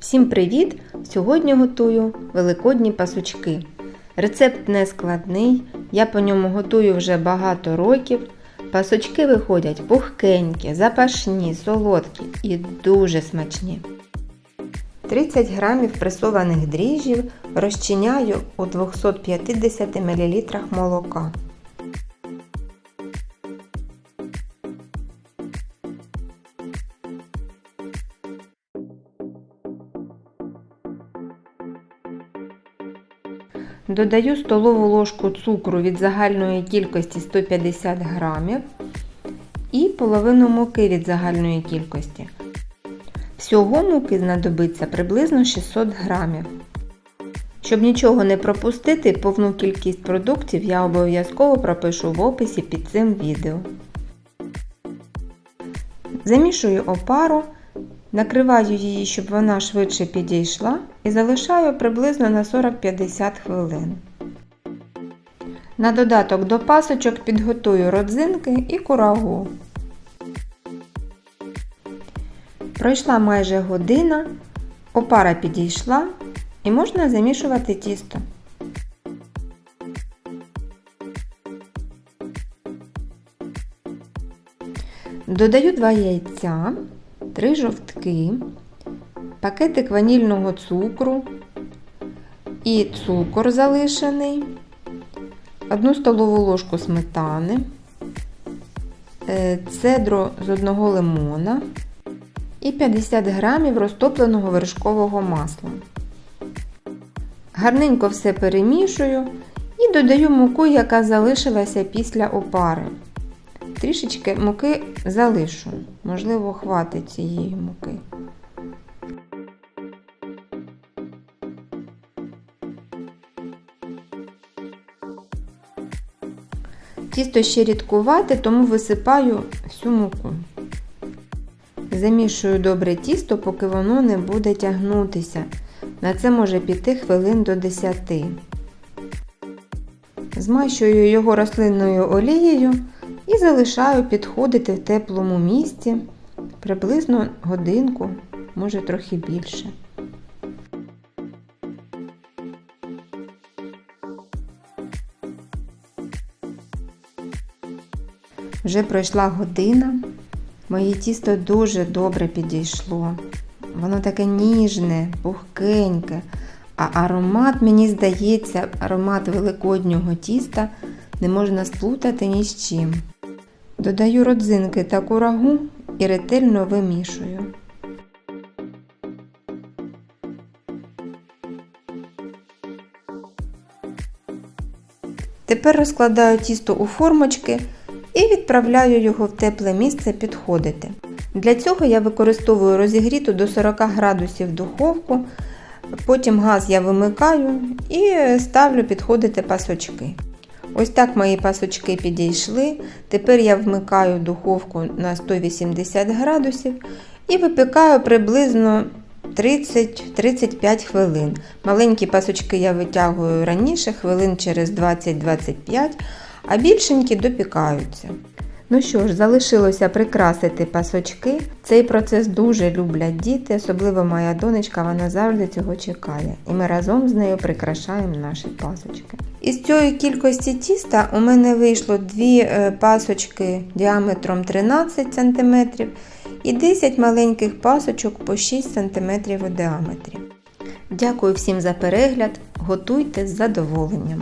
Всім привіт! Сьогодні готую великодні пасочки. Рецепт не складний, я по ньому готую вже багато років. Пасочки виходять пухкенькі, запашні, солодкі і дуже смачні. 30 грамів пресованих дріжджів розчиняю у 250 мл молока. Додаю столову ложку цукру від загальної кількості 150 грамів і половину муки від загальної кількості. Всього муки знадобиться приблизно 600 грамів. Щоб нічого не пропустити, повну кількість продуктів я обов'язково пропишу в описі під цим відео. Замішую опару, накриваю її, щоб вона швидше підійшла, і залишаю приблизно на 40-50 хвилин. На додаток до пасочок підготую родзинки і курагу. Пройшла майже година, опара підійшла і можна замішувати тісто. Додаю 2 яйця, 3 жовтки, пакетик ванільного цукру і цукор залишений, 1 столову ложку сметани, цедру з одного лимона і 50 грамів розтопленого вершкового масла. Гарненько все перемішую і додаю муку, яка залишилася після опари. Трішечки муки залишу, можливо, хватить цієї муки. Тісто ще рідкувате, тому висипаю всю муку. Замішую добре тісто, поки воно не буде тягнутися. На це може піти хвилин до 10. Змащую його рослинною олією і залишаю підходити в теплому місці приблизно годинку, може трохи більше. Вже пройшла година. Моє тісто дуже добре підійшло. Воно таке ніжне, пухкеньке, а аромат, мені здається, аромат великоднього тіста не можна сплутати ні з чим. Додаю родзинки та курагу і ретельно вимішую. Тепер розкладаю тісто у формочки і відправляю його в тепле місце підходити. Для цього я використовую розігріту до 40 градусів духовку, потім газ я вимикаю і ставлю підходити пасочки. Ось так мої пасочки підійшли. Тепер я вмикаю духовку на 180 градусів і випікаю приблизно 30-35 хвилин. Маленькі пасочки я витягую раніше, хвилин через 20-25, а більшенькі допікаються. Ну що ж, залишилося прикрасити пасочки. Цей процес дуже люблять діти, особливо моя донечка, вона завжди цього чекає. І ми разом з нею прикрашаємо наші пасочки. Із цієї кількості тіста у мене вийшло дві пасочки діаметром 13 см і 10 маленьких пасочок по 6 см у діаметрі. Дякую всім за перегляд, готуйте з задоволенням!